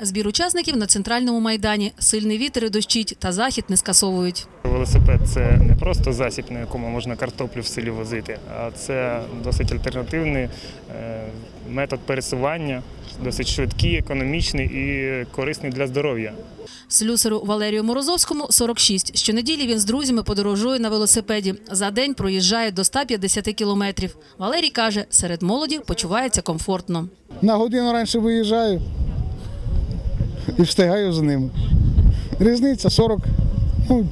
Збір учасників на центральному майдані. Сильний вітер і дощить та захід не скасовують. Велосипед це не просто засіб, на якому можна картоплю в селі возити, а це досить альтернативний е, метод пересування, досить швидкий, економічний і корисний для здоров'я. Слюсару Валерію Морозовському 46. Щонеділі він з друзями подорожує на велосипеді. За день проїжджає до 150 кілометрів. Валерій каже, серед молоді почувається комфортно. На годину раніше виїжджаю і встигаю за ними. Різниця 40, ну,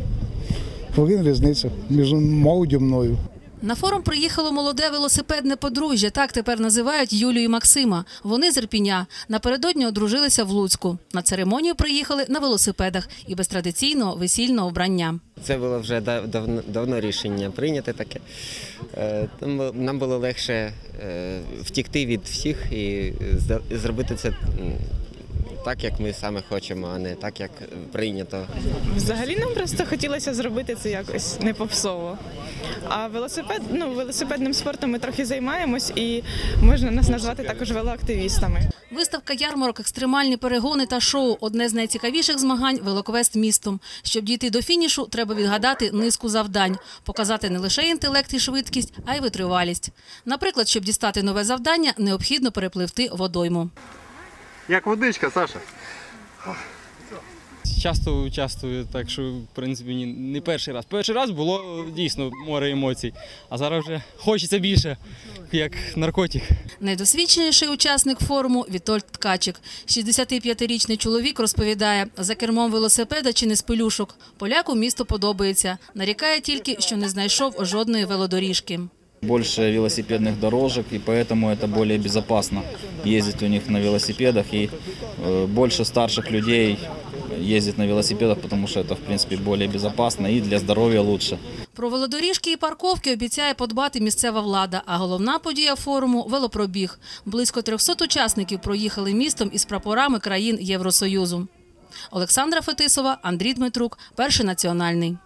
хвилин різниця між молоддю мною. На форум приїхало молоде велосипедне подружжя. Так тепер називають Юлію і Максима. Вони з Ірпіня. Напередодні одружилися в Луцьку. На церемонію приїхали на велосипедах і без традиційного весільного вбрання. Це було вже дав- давно, давно рішення прийняте таке. Е, Нам, було легше е, втікти від всіх і зробити це так, як ми саме хочемо, а не так, як прийнято. Взагалі нам просто хотілося зробити це якось не попсово. А велосипед, ну, велосипедним спортом ми трохи займаємось і можна нас назвати також велоактивістами. Виставка ярмарок, екстремальні перегони та шоу одне з найцікавіших змагань велоквест містом. Щоб дійти до фінішу, треба відгадати низку завдань, показати не лише інтелект і швидкість, а й витривалість. Наприклад, щоб дістати нове завдання, необхідно перепливти водойму. Як водичка, Саша? Часто участвую, так що в принципі ні, не перший раз. Перший раз було дійсно море емоцій, а зараз вже хочеться більше, як наркотик. Найдосвідченіший учасник форуму Вітольд Ткачик. 65-річний чоловік розповідає, за кермом велосипеда чи не з пелюшок. Поляку місто подобається. Нарікає тільки, що не знайшов жодної велодоріжки. больше велосипедных дорожек, и поэтому это более безопасно ездить у них на велосипедах. И э, больше старших людей ездит на велосипедах, потому что это, в принципе, более безопасно и для здоровья лучше. Про велодоріжки і парковки обіцяє подбати місцева влада, а головна подія форуму – велопробіг. Близько 300 учасників проїхали містом із прапорами країн Євросоюзу. Олександра Фетисова, Андрій Дмитрук, Перший національний.